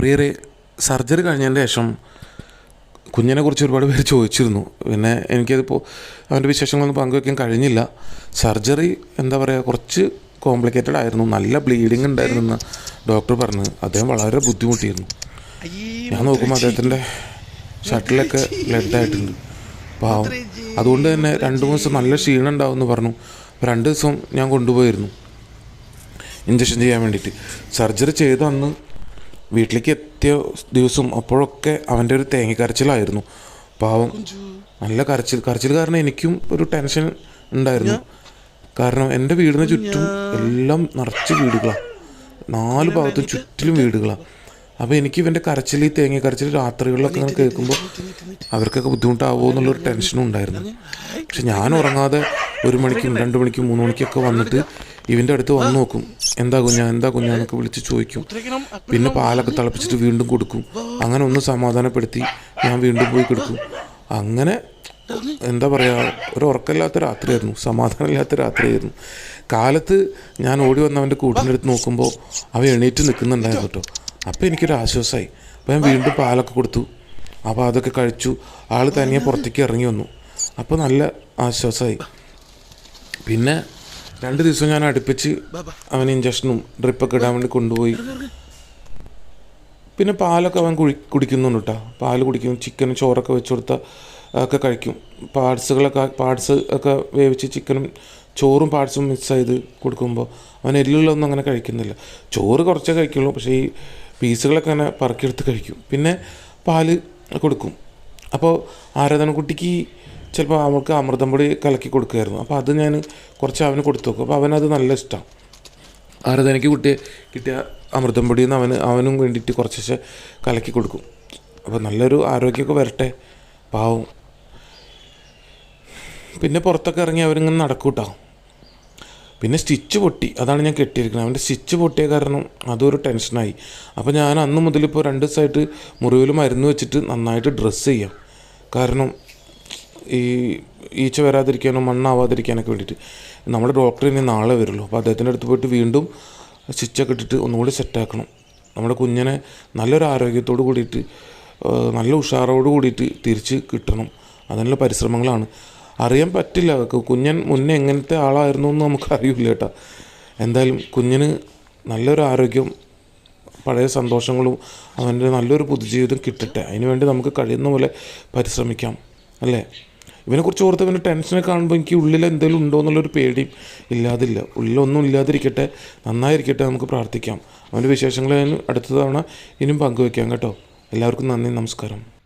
പ്രിയരെ സർജറി കഴിഞ്ഞതിന് ശേഷം കുഞ്ഞിനെ കുറിച്ച് ഒരുപാട് പേര് ചോദിച്ചിരുന്നു. പിന്നെ എനിക്കതിപ്പോൾ അവന്റെ വിശേഷങ്ങളൊന്നും പങ്കുവയ്ക്കാൻ കഴിഞ്ഞില്ല. സർജറി എന്താ പറയുക കുറച്ച് കോംപ്ലിക്കേറ്റഡ് ആയിരുന്നു. നല്ല ബ്ലീഡിങ് ഉണ്ടായിരുന്നു എന്ന് ഡോക്ടർ പറഞ്ഞു. അദ്ദേഹം വളരെ ബുദ്ധിമുട്ടിയിരുന്നു. ഞാൻ നോക്കുമ്പോൾ അദ്ദേഹത്തിന്റെ ഷട്ടിലൊക്കെ ലെഡായിട്ടുണ്ട്. പാവം. അതുകൊണ്ട് തന്നെ രണ്ട് മൂന്ന് ദിവസം നല്ല ക്ഷീണം ഉണ്ടാവുമെന്ന് പറഞ്ഞു. രണ്ട് ദിവസം ഞാൻ കൊണ്ടുപോയിരുന്നു. ഇഞ്ചക്ഷൻ ചെയ്യാൻ വേണ്ടിയിട്ട്. സർജറി ചെയ്ത അന്ന് വീട്ടിലേക്ക് എത്തിയ ദിവസം അപ്പോഴൊക്കെ അവന്റെ ഒരു തേങ്ങിക്കരച്ചിലായിരുന്നു പാവം. നല്ല കരച്ചിൽ. കരച്ചിൽ കാരണം എനിക്കും ഒരു ടെൻഷൻ ഉണ്ടായിരുന്നു. കാരണം എന്റെ വീടിന് ചുറ്റും എല്ലാം നിറച്ച് വീടുകളാണ് നാല് ഭാഗത്തും ചുറ്റിലും വീടുകളാണ് അപ്പോൾ എനിക്ക് ഇവന്റെ കരച്ചിൽ ഈ തേങ്ങ കരച്ചിൽ രാത്രികളിലൊക്കെ ഇങ്ങനെ കേൾക്കുമ്പോൾ അവർക്കൊക്കെ ബുദ്ധിമുട്ടാവുമോ എന്നുള്ളൊരു ടെൻഷനും ഉണ്ടായിരുന്നു. പക്ഷെ ഞാൻ ഉറങ്ങാതെ ഒരു മണിക്കും രണ്ട് മണിക്കും മൂന്ന് മണിക്കൊക്കെ വന്നിട്ട് ഇവന്റെ അടുത്ത് വന്ന് നോക്കും. എന്താ കുഞ്ഞാ എന്താ കുഞ്ഞാ? എന്നൊക്കെ വിളിച്ച് ചോദിക്കും. പിന്നെ പാലൊക്കെ തിളപ്പിച്ചിട്ട് വീണ്ടും കൊടുക്കും. അങ്ങനെ ഒന്ന് സമാധാനപ്പെടുത്തി ഞാൻ വീണ്ടും പോയി കൊടുക്കും. അങ്ങനെ എന്താ പറയുക ഒരു ഉറക്കമില്ലാത്ത രാത്രിയായിരുന്നു. സമാധാനമില്ലാത്ത രാത്രിയായിരുന്നു. കാലത്ത് ഞാൻ ഓടി വന്ന അവന്റെ കൂട്ടിന്റെ അടുത്ത് നോക്കുമ്പോൾ അവൻ എണീറ്റ് നിൽക്കുന്നുണ്ടായിരുന്നു കേട്ടോ. അപ്പോൾ എനിക്കൊരു ആശ്വാസമായി അപ്പോൾ ഞാൻ വീണ്ടും പാലൊക്കെ കൊടുത്തു. അപ്പോൾ അതൊക്കെ കഴിച്ചു. ആൾ തനിയെ പുറത്തേക്ക് ഇറങ്ങി വന്നു. അപ്പോൾ നല്ല ആശ്വാസമായി പിന്നെ രണ്ട് ദിവസം ഞാൻ അടുപ്പിച്ച് അവൻ ഇഞ്ചക്ഷനും ഡ്രിപ്പൊക്കെ ഇടാൻ വേണ്ടി കൊണ്ടുപോയി. പിന്നെ പാലൊക്കെ അവൻ കുഴി കുടിക്കുന്നുണ്ട് കേട്ടോ പാൽ കുടിക്കും ചിക്കനും ചോറൊക്കെ വെച്ച് കൊടുത്ത ഒക്കെ കഴിക്കും. പാർട്സുകളൊക്കെ പാർട്സ് ഒക്കെ വേവിച്ച് ചിക്കനും ചോറും പാർട്സും മിക്സ് ചെയ്ത് കൊടുക്കുമ്പോൾ അവൻ എല്ലുള്ളൊന്നും അങ്ങനെ കഴിക്കുന്നില്ല. ചോറ് കുറച്ചേ കഴിക്കുള്ളൂ പക്ഷേ ഈ പീസുകളൊക്കെ അങ്ങനെ പറക്കിയെടുത്ത് കഴിക്കും. പിന്നെ പാൽ കൊടുക്കും. അപ്പോൾ ആരാധനക്കുട്ടിക്ക് ചിലപ്പോൾ അവൾക്ക് അമൃതം പൊടി കലക്കി കൊടുക്കുമായിരുന്നു അപ്പോൾ അത് ഞാൻ കുറച്ച് അവന് കൊടുത്തു നോക്കും. അപ്പോൾ അവനത് നല്ല ഇഷ്ടമാണ് ആരാധനയ്ക്ക് കുട്ടിയെ കിട്ടിയ അമൃതം പൊടിയിൽ നിന്ന് അവന് അവനും വേണ്ടിയിട്ട് കുറച്ച് കലക്കി കൊടുക്കും. അപ്പോൾ നല്ലൊരു ആരോഗ്യമൊക്കെ വരട്ടെ. പാവം. പിന്നെ പുറത്തൊക്കെ ഇറങ്ങി അവരിങ്ങനെ നടക്കൂട്ടോ. പിന്നെ സ്റ്റിച്ച് പൊട്ടി. അതാണ് ഞാൻ കെട്ടിയിരിക്കുന്നത്. അവന്റെ സ്റ്റിച്ച് പൊട്ടിയ കാരണം അതൊരു ടെൻഷനായി. അപ്പോൾ ഞാൻ അന്ന് മുതൽ ഇപ്പോൾ രണ്ട് ദിവസമായിട്ട് മുറിവിൽ മരുന്ന് വെച്ചിട്ട് നന്നായിട്ട് ഡ്രസ്സ് ചെയ്യാം. കാരണം ഈ ഈച്ച വരാതിരിക്കാനോ മണ്ണാവാതിരിക്കാനൊക്കെ വേണ്ടിയിട്ട്. നമ്മുടെ ഡോക്ടർ ഇനി നാളെ വരുള്ളൂ. അപ്പോൾ അദ്ദേഹത്തിന്റെ അടുത്ത് പോയിട്ട് വീണ്ടും സ്റ്റിച്ചൊക്കെ ഇട്ടിട്ട് ഒന്നുകൂടി സെറ്റാക്കണം നമ്മുടെ കുഞ്ഞിനെ നല്ലൊരു ആരോഗ്യത്തോട് കൂടിയിട്ട് നല്ല ഉഷാറോട് കൂടിയിട്ട് തിരിച്ച് കിട്ടണം. അതിനുള്ള പരിശ്രമങ്ങളാണ്. അറിയാൻ പറ്റില്ല. കുഞ്ഞൻ മുന്നേ എങ്ങനത്തെ ആളായിരുന്നു എന്ന് നമുക്ക് അറിയില്ല കേട്ടോ. എന്തായാലും കുഞ്ഞിന് നല്ലൊരു ആരോഗ്യം പഴയ സന്തോഷങ്ങളും അവന്റെ നല്ലൊരു പുതുജീവിതം കിട്ടട്ടെ. അതിനുവേണ്ടി നമുക്ക് കഴിയുന്ന പോലെ പരിശ്രമിക്കാം. അല്ലേ? ഇവനെക്കുറിച്ച് ഓർത്ത് ഇവന് ടെൻഷനെ കാണുമ്പോൾ എനിക്ക് ഉള്ളിൽ എന്തെങ്കിലും ഉണ്ടോ എന്നുള്ളൊരു പേടിയും ഇല്ലാതില്ല. ഉള്ളിലൊന്നും ഇല്ലാതിരിക്കട്ടെ. നന്നായിരിക്കട്ടെ നമുക്ക് പ്രാർത്ഥിക്കാം. അവന്റെ വിശേഷങ്ങളെ അടുത്ത തവണ ഇനിയും പങ്കുവെക്കാം കേട്ടോ. എല്ലാവർക്കും നന്ദി നമസ്കാരം.